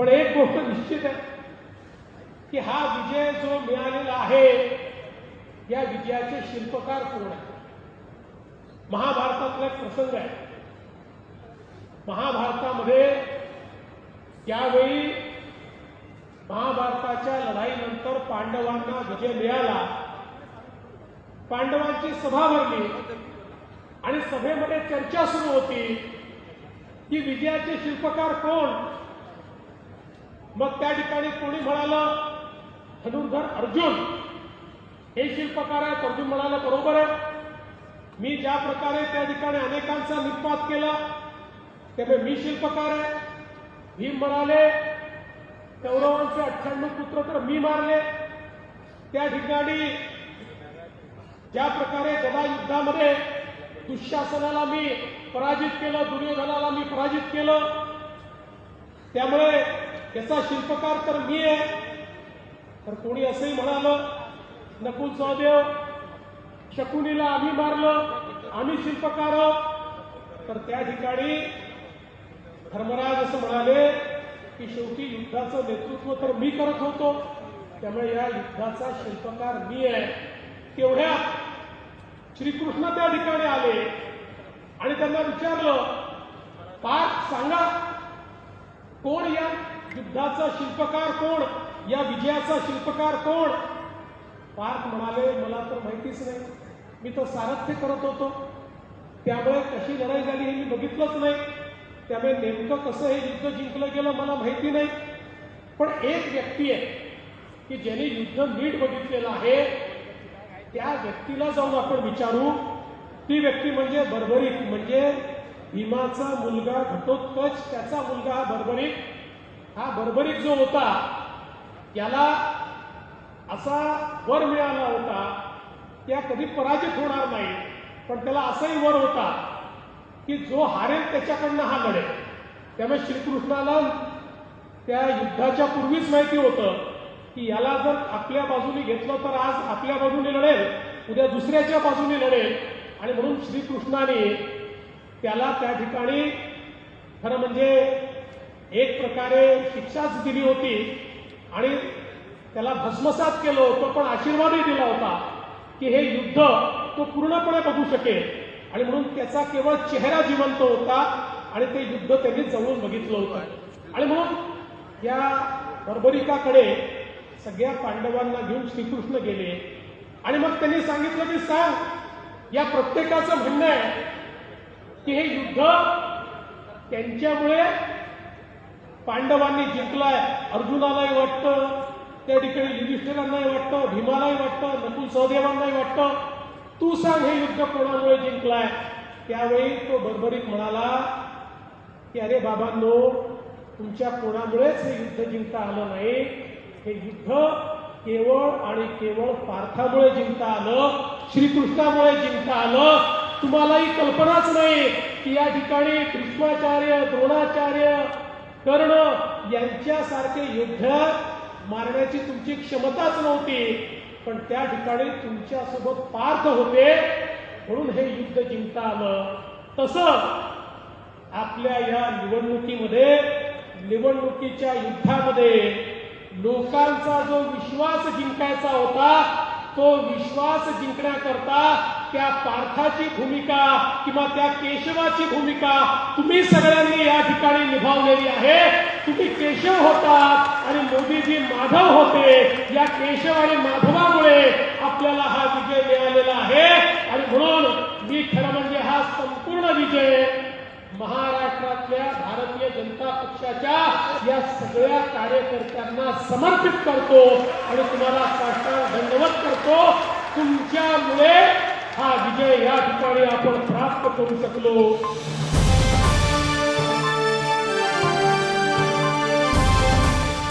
पण एक गोष्ट निश्चित आहे की हा विजय जो मिळालेला आहे या विजयाचे शिल्पकार कोण आहे महाभारतातला एक प्रसंग आहे. महाभारतामध्ये त्यावेळी महाभारताच्या लढाईनंतर पांडवांना विजय मिळाला. पांडवांची सभा भरली आणि सभेमध्ये चर्चा सुरू होती की विजयाचे शिल्पकार कोण? मग त्या ठिकाणी कोणी म्हणालं धनुर्धर अर्जुन हे शिल्पकार आहेत. अर्जुन म्हणाला बरोबर आहे. मी ज्या प्रकारे त्या ठिकाणी अनेकांचा निपात केला त्यामुळे मी शिल्पकार आहे. भीम म्हणाले कौरवांचे अठ्ठ्याण्णव पुत्र तर मी मारले. त्या ठिकाणी ज्या प्रकारे गदा युद्धामध्ये दुःशासनाला मी पराजित केलं दुर्योधनाला मी पराजित केलं त्यामुळे याचा शिल्पकार तर मी आहे. तर कोणी असंही म्हणालं नकुल सहदेव शकुनीला आम्ही मारलं आम्ही शिल्पकार तर त्या ठिकाणी धर्मराज असं म्हणाले की शेवटी युद्धाचं नेतृत्व तर मी करत होतो. त्यामुळे या युद्धाचा शिल्पकार मी आहे. तेवढ्यात श्रीकृष्ण त्या ठिकाणी आले आणि त्यांना विचारलं पार्थ सांगा कोण या युद्धाचा शिल्पकार कोण? या विजयाचा शिल्पकार कोण? पार्थ म्हणाले मला तर माहितीच नाही. मी तर सारथ्य करत होतो. त्यामुळे कशी लढाई झाली हे मी बघितलंच नाही. त्यामुळे नेमकं कसं हे युद्ध जिंकलं गेलं मला माहिती नाही. पण एक व्यक्ती आहे की ज्याने युद्ध नीट बघितलेलं आहे त्या व्यक्तीला जाऊन आपण विचारू. ती व्यक्ती म्हणजे बर्बरीक म्हणजे भीमाचा मुलगा घटोत्कच. त्याचा मुलगा हा बर्बरीक हा बर्बरीक जो होता याला असा वर मिळाला होता त्या कधी पराजित होणार नाही पण त्याला असाही वर होता की जो हारेल त्याच्याकडनं हा लढेल. त्यामुळे श्रीकृष्णाला त्या युद्धाच्या पूर्वीच माहिती होतं की याला जर आपल्या बाजूने घेतलं तर आज आपल्या बाजूने लढेल उद्या दुसऱ्याच्या बाजूने लढेल आणि म्हणून श्रीकृष्णाने त्याला त्या ठिकाणी खरं म्हणजे एक प्रकारे शिक्षाच दिली होती आणि त्याला भस्मसात केलं होतं पण आशीर्वादही दिला होता की हे युद्ध तो पूर्णपणे बघू शकेल. आणि म्हणून त्याचा केवळ चेहरा जिवंत होता आणि ते युद्ध त्यांनी जवळून बघितलं होतं. आणि म्हणून या बर्बरिकाकडे सगळ्या पांडवांना घेऊन श्रीकृष्ण गेले. आणि मग त्यांनी सांगितलं की सांग या प्रत्येकाचं म्हणणं आहे की हे युद्ध त्यांच्यामुळे पांडवांनी जिंकलाय. अर्जुनालाही वाटतं. त्या ठिकाणी युधिष्ठिरांनाही वाटतं. भीमालाही वाटतं. नकुल सहदेवांनाही वाटतं. तू सांग हे युद्ध कोणामुळे जिंकलाय? त्यावेळी तो भरभरीत म्हणाला की अरे बाबांनो तुमच्या कोणामुळेच हे युद्ध जिंकता आलं नाही. हे युद्ध केवळ आणि केवळ पार्थामुळे जिंकता आलं. श्रीकृष्णामुळे जिंकता आलं. तुम्हालाही कल्पनाच नाही की या ठिकाणी कृष्णाचार्य द्रोणाचार्य कर्ण यांच्यासारखे युद्ध मारण्याची तुमची क्षमताच नव्हती. पण त्या ठिकाणी तुमच्यासोबत पार्थ होते. म्हणून हे युद्ध जिंकता आलं. तस आपल्या या निवडणुकीमध्ये निवडणुकीच्या युद्धामध्ये लोकांचा जो विश्वास जिंकायचा होता तो विश्वास जिंकण्याकरता त्या पार्थाची भूमिका किंवा त्या केशवाची भूमिका तुम्ही सगळ्यांनी या निभावलेली आहे. तुम्ही केशव होता आणि मोदीजी माधव होते. या केशव आणि माधवामुळे आपल्याला हा विजय मिळालेला आहे. आणि म्हणून मी खरं म्हणजे हा संपूर्ण विजय महाराष्ट्रातल्या भारतीय जनता पक्षाच्या या सगळ्या कार्यकर्त्यांना समर्पित करतो आणि तुम्हाला साष्टांग धन्यवाद करतो. तुमच्यामुळे हा विजय या ठिकाणी आपण प्राप्त करू शकलो.